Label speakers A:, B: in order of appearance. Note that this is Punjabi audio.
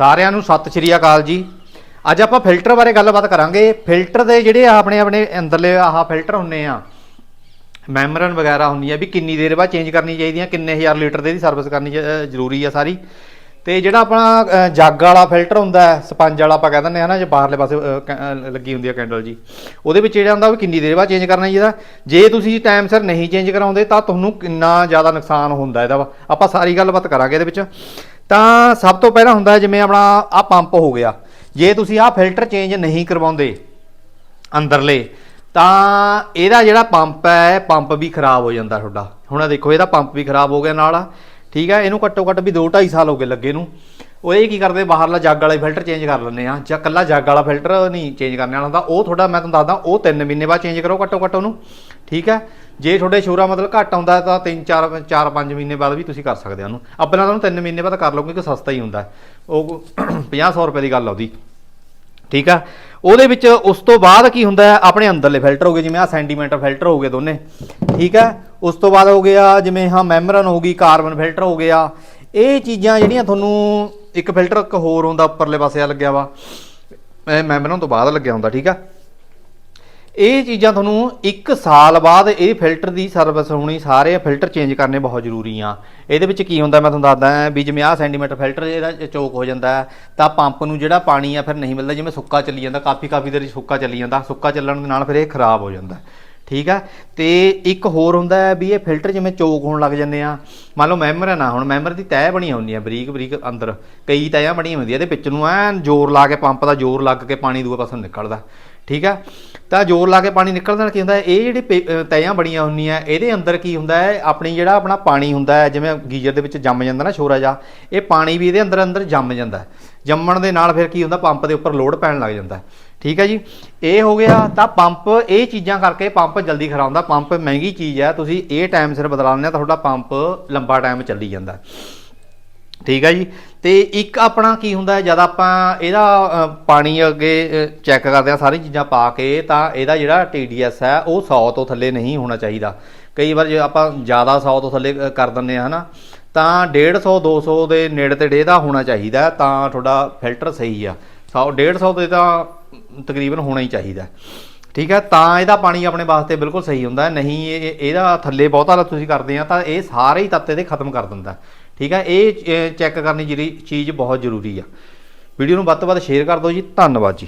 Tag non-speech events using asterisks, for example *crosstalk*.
A: ਸਾਰਿਆਂ ਨੂੰ ਸਤਿ ਸ਼੍ਰੀ ਅਕਾਲ ਜੀ। ਅੱਜ ਆਪਾਂ ਫਿਲਟਰ ਬਾਰੇ ਗੱਲਬਾਤ ਕਰਾਂਗੇ। ਫਿਲਟਰ ਦੇ ਜਿਹੜੇ ਆਪਣੇ ਆਪਣੇ ਅੰਦਰਲੇ ਆਹ ਫਿਲਟਰ ਹੁੰਨੇ ਆ ਮੈਮਰਨ ਵਗੈਰਾ ਹੁੰਦੀ ਆ ਵੀ ਕਿੰਨੀ ਦੇਰ ਬਾਅਦ ਚੇਂਜ ਕਰਨੀ ਚਾਹੀਦੀਆਂ ਕਿੰਨੇ ਹਜ਼ਾਰ ਲੀਟਰ ਦੇ ਦੀ ਸਰਵਿਸ ਕਰਨੀ ਜ਼ਰੂਰੀ ਆ ਸਾਰੀ। ਤੇ ਜਿਹੜਾ ਆਪਣਾ ਜੱਗ ਵਾਲਾ ਫਿਲਟਰ ਹੁੰਦਾ ਹੈ ਸਪੰਜ ਵਾਲਾ ਆਪਾਂ ਕਹਿ ਦਿੰਦੇ ਆ ਨਾ ਜੇ ਬਾਹਰਲੇ ਪਾਸੇ ਅਹ, ਲੱਗੀ ਹੁੰਦੀ ਆ ਕੈਂਡਲ ਜੀ ਉਹਦੇ ਵਿੱਚ ਜਿਹੜਾ ਹੁੰਦਾ ਵੀ ਕਿੰਨੀ ਦੇਰ ਬਾਅਦ ਚੇਂਜ ਕਰਨਾ ਚਾਹੀਦਾ। ਜੇ ਤੁਸੀਂ ਟਾਈਮ ਸਿਰ ਨਹੀਂ ਚੇਂਜ ਕਰਾਉਂਦੇ ਤਾਂ ਤੁਹਾਨੂੰ ਕਿੰਨਾ ਜ਼ਿਆਦਾ ਨੁਕਸਾਨ ਹੁੰਦਾ ਇਹਦਾ ਵਾ। ਆਪਾਂ ਸਾਰੀ ਗੱਲਬਾਤ ਕਰਾਂਗੇ ਇਹਦੇ ਵਿੱਚ। ਤਾਂ ਸਭ ਤੋਂ ਪਹਿਲਾਂ ਹੁੰਦਾ ਜਿਵੇਂ ਆਪਣਾ ਆ ਪੰਪ ਹੋ ਗਿਆ। ਜੇ ਤੁਸੀਂ ਆਹ ਫਿਲਟਰ ਚੇਂਜ ਨਹੀਂ ਕਰਵਾਉਂਦੇ ਅੰਦਰਲੇ, ਤਾਂ ਇਹਦਾ ਜਿਹੜਾ ਪੰਪ ਹੈ, ਪੰਪ ਵੀ ਖਰਾਬ ਹੋ ਜਾਂਦਾ ਤੁਹਾਡਾ। ਹੁਣ ਆਹ ਦੇਖੋ, ਇਹਦਾ ਪੰਪ ਵੀ ਖਰਾਬ ਹੋ ਗਿਆ ਨਾਲ ਆ। ਠੀਕ ਹੈ, ਇਹਨੂੰ ਘੱਟੋ ਘੱਟ ਵੀ 2 2.5 ਸਾਲ ਹੋ ਗਏ ਲੱਗੇ ਨੂੰ। ਉਹ ਇਹ ਕੀ ਕਰਦੇ, ਬਾਹਰਲਾ ਜੱਗ ਵਾਲਾ ਫਿਲਟਰ ਚੇਂਜ ਕਰ ਲੈਂਦੇ ਆ। ਜਾਂ ਕੱਲਾ ਜੱਗ ਵਾਲਾ ਫਿਲਟਰ ਨਹੀਂ ਚੇਂਜ ਕਰਨ ਵਾਲਾ ਹੁੰਦਾ। ਉਹ ਤੁਹਾਡਾ, ਮੈਂ ਤੁਹਾਨੂੰ ਦੱਸਦਾ, ਉਹ 3 ਮਹੀਨੇ ਬਾਅਦ ਚੇਂਜ ਕਰੋ ਘੱਟੋ ਘੱਟ ਉਹਨੂੰ। ਠੀਕ ਹੈ? ਜੇ ਤੁਹਾਡੇ ਸ਼ੋਰਾ ਮਤਲਬ ਘੱਟ ਆਉਂਦਾ ਤਾਂ 3 4 4 5 ਮਹੀਨੇ ਬਾਅਦ ਵੀ ਤੁਸੀਂ ਕਰ ਸਕਦੇ ਹੋ ਉਹਨੂੰ। ਆਪਣਾ ਤੁਹਾਨੂੰ 3 ਮਹੀਨੇ ਬਾਅਦ ਕਰ ਲਓ ਕਿਉਂਕਿ ਸਸਤਾ ਹੀ ਹੁੰਦਾ ਉਹ *clears throat* 50 100 ਰੁਪਏ ਦੀ ਗੱਲ ਆ ਠੀਕ ਆ ਉਹਦੇ ਵਿੱਚ ਉਸ ਤੋਂ ਬਾਅਦ ਕੀ ਹੁੰਦਾ ਹੈ? ਆਪਣੇ ਅੰਦਰਲੇ ਫਿਲਟਰ ਹੋ ਗਏ, ਜਿਵੇਂ ਆ ਸੈਂਟੀਮੀਟਰ ਫਿਲਟਰ ਹੋ ਗਏ ਦੋਨੇ। ਠੀਕ ਹੈ? ਉਸ ਤੋਂ ਬਾਅਦ ਹੋ ਗਿਆ, ਜਿਵੇਂ ਹਾਂ ਮੈਮਰਨ ਹੋ ਗਈ ਕਾਰਬਨ ਫਿਲਟਰ ਹੋ ਗਿਆ। ਇਹ ਚੀਜ਼ਾਂ ਜਿਹੜੀਆਂ ਤੁਹਾਨੂੰ ਇੱਕ ਫਿਲਟਰ ਇੱਕ ਹੋਰ ਹੁੰਦਾ ਉੱਪਰਲੇ ਪਾਸੇ ਆ ਲੱਗਿਆ ਵਾ। ਮੈਂ ਮੈਮਰਨ ਤੋਂ ਬਾਅਦ ਲੱਗਿਆ ਹੁੰਦਾ, ਠੀਕ ਆ? ਇਹ ਚੀਜ਼ਾਂ ਤੁਹਾਨੂੰ 1 ਸਾਲ ਬਾਅਦ ਇਹ ਫਿਲਟਰ ਦੀ ਸਰਵਿਸ ਹੋਣੀ, ਸਾਰੇ ਫਿਲਟਰ ਚੇਂਜ ਕਰਨੇ ਬਹੁਤ ਜ਼ਰੂਰੀ ਆ। ਇਹਦੇ ਵਿੱਚ ਕੀ ਹੁੰਦਾ, ਮੈਂ ਤੁਹਾਨੂੰ ਦੱਸਦਾ ਵੀ ਜਿਵੇਂ ਆਹ ਸੈਂਟੀਮੀਟਰ ਫਿਲਟਰ ਇਹਦਾ ਚੋਕ ਹੋ ਜਾਂਦਾ ਤਾਂ ਪੰਪ ਨੂੰ ਜਿਹੜਾ ਪਾਣੀ ਆ ਫਿਰ ਨਹੀਂ ਮਿਲਦਾ, ਜਿਵੇਂ ਸੁੱਕਾ ਚੱਲੀ ਜਾਂਦਾ ਕਾਫੀ ਕਾਫੀ ਦੇਰ ਸੁੱਕਾ ਚੱਲੀ ਜਾਂਦਾ, ਸੁੱਕਾ ਚੱਲਣ ਦੇ ਨਾਲ ਫਿਰ ਇਹ ਖਰਾਬ ਹੋ ਜਾਂਦਾ। ਠੀਕ ਆ? ਤੇ ਇੱਕ ਹੋਰ ਹੁੰਦਾ ਹੈ ਵੀ ਇਹ ਫਿਲਟਰ ਜਿਵੇਂ ਚੋਕ ਹੋਣ ਲੱਗ ਜਾਂਦੇ ਆ। ਮੰਨ ਲਓ ਮੈਮਰ ਹੈ ਨਾ, ਹੁਣ ਮੈਮਰ ਦੀ ਤੈਅ ਬਣੀ ਹੁੰਦੀ ਆ, ਬਰੀਕ ਬਰੀਕ ਅੰਦਰ। ਕਈ ਤਹਿਆਂ ਬਣੀਆਂ ਹੁੰਦੀਆਂ, ਇਹਦੇ ਵਿੱਚ ਨੂੰ ਐਨ ਜ਼ੋਰ ਲਾ ਕੇ ਪੰਪ ਦਾ ਜ਼ੋਰ ਲੱਗ ਕੇ ਪਾਣੀ ਦੂਏ ਪਾਸੋਂ ਨਿਕਲਦਾ, ਠੀਕ ਆ? ਤਾਂ ਜ਼ੋਰ ਲਾ ਕੇ ਪਾਣੀ ਨਿਕਲਣ ਨਾਲ ਕੀ ਹੁੰਦਾ ਇਹ ਜਿਹੜੀ ਪੇ- ਅਹ ਬਣੀਆਂ ਹੁੰਦੀਆਂ, ਇਹਦੇ ਅੰਦਰ ਕੀ ਹੁੰਦਾ ਹੈ? ਆਪਣੀ ਜਿਹੜਾ ਆਪਣਾ ਪਾਣੀ ਹੁੰਦਾ ਹੈ, ਜਿਵੇਂ ਗੀਜ਼ਰ ਦੇ ਵਿੱਚ ਜੰਮ ਜਾਂਦਾ ਨਾ ਛੋਰਾ ਜਾ ਇਹ ਪਾਣੀ ਵੀ ਇਹਦੇ ਅੰਦਰ ਅੰਦਰ ਜੰਮ ਜਾਂਦਾ ਜੰਮਣ ਦੇ ਨਾਲ ਫਿਰ ਕੀ ਹੁੰਦਾ? ਪੰਪ ਦੇ ਉੱਪਰ ਲੋਡ ਪੈਣ ਲੱਗ ਜਾਂਦਾ ਠੀਕ ਹੈ ਜੀ? ਇਹ ਹੋ ਗਿਆ ਤਾਂ ਪੰਪ, ਇਹ ਚੀਜ਼ਾਂ ਕਰਕੇ ਪੰਪ ਜਲਦੀ ਖਰਾਬ ਹੁੰਦਾ। ਪੰਪ ਮਹਿੰਗੀ ਚੀਜ਼ ਹੈ, ਤੁਸੀਂ ਇਹ ਟਾਈਮ ਸਿਰ ਬਦਲਾ ਲੈਂਦੇ ਆ ਤਾਂ ਤੁਹਾਡਾ ਪੰਪ ਲੰਬਾ ਟਾਈਮ ਚੱਲੀ ਜਾਂਦਾ। ਠੀਕ ਹੈ ਜੀ? ਤੇ ਇੱਕ ਆਪਣਾ ਕੀ ਹੁੰਦਾ ਹੈ, ਜਦ ਆਪਾਂ ਇਹਦਾ ਪਾਣੀ ਅੱਗੇ ਚੈੱਕ ਕਰਦੇ ਆ ਸਾਰੀ ਚੀਜ਼ਾਂ ਪਾ ਕੇ ਤਾਂ ਇਹਦਾ ਜਿਹੜਾ TDS ਹੈ, ਉਹ 100 ਤੋਂ ਥੱਲੇ ਨਹੀਂ ਹੋਣਾ ਚਾਹੀਦਾ। ਕਈ ਵਾਰ ਜੇ ਆਪਾਂ ਜ਼ਿਆਦਾ 100 ਤੋਂ ਥੱਲੇ ਕਰ ਦਿੰਦੇ ਆ, ਹਨਾ, ਤਾਂ 150 200 ਦੇ ਨੇੜੇ ਤੇੜੇ ਦਾ ਹੋਣਾ ਚਾਹੀਦਾ ਤਾਂ ਤੁਹਾਡਾ ਫਿਲਟਰ ਸਹੀ ਆ। 100 150 ਦੇ ਤਾਂ ਤਕਰੀਬਨ ਹੋਣਾ ਹੀ ਚਾਹੀਦਾ ਠੀਕ ਹੈ, ਤਾਂ ਇਹਦਾ ਪਾਣੀ ਆਪਣੇ ਵਾਸਤੇ ਬਿਲਕੁਲ ਸਹੀ ਹੁੰਦਾ ਨਹੀਂ, ਇਹ ਇਹਦਾ ਥੱਲੇ ਬਹੁਤਾ ਤੁਸੀਂ ਕਰਦੇ ਆ ਤਾਂ ਇਹ ਸਾਰੇ ਹੀ ਤੱਤ ਇਹਦੇ ਖਤਮ ਕਰ ਦਿੰਦਾ ਠੀਕ ਹੈ ਇਹ ਚੈੱਕ ਕਰਨੀ ਜਿਹੜੀ ਚੀਜ਼ ਬਹੁਤ ਜ਼ਰੂਰੀ ਆ। ਵੀਡੀਓ ਨੂੰ ਵੱਧ ਤੋਂ ਵੱਧ ਸ਼ੇਅਰ ਕਰ ਦਿਓ ਜੀ। ਧੰਨਵਾਦ ਜੀ।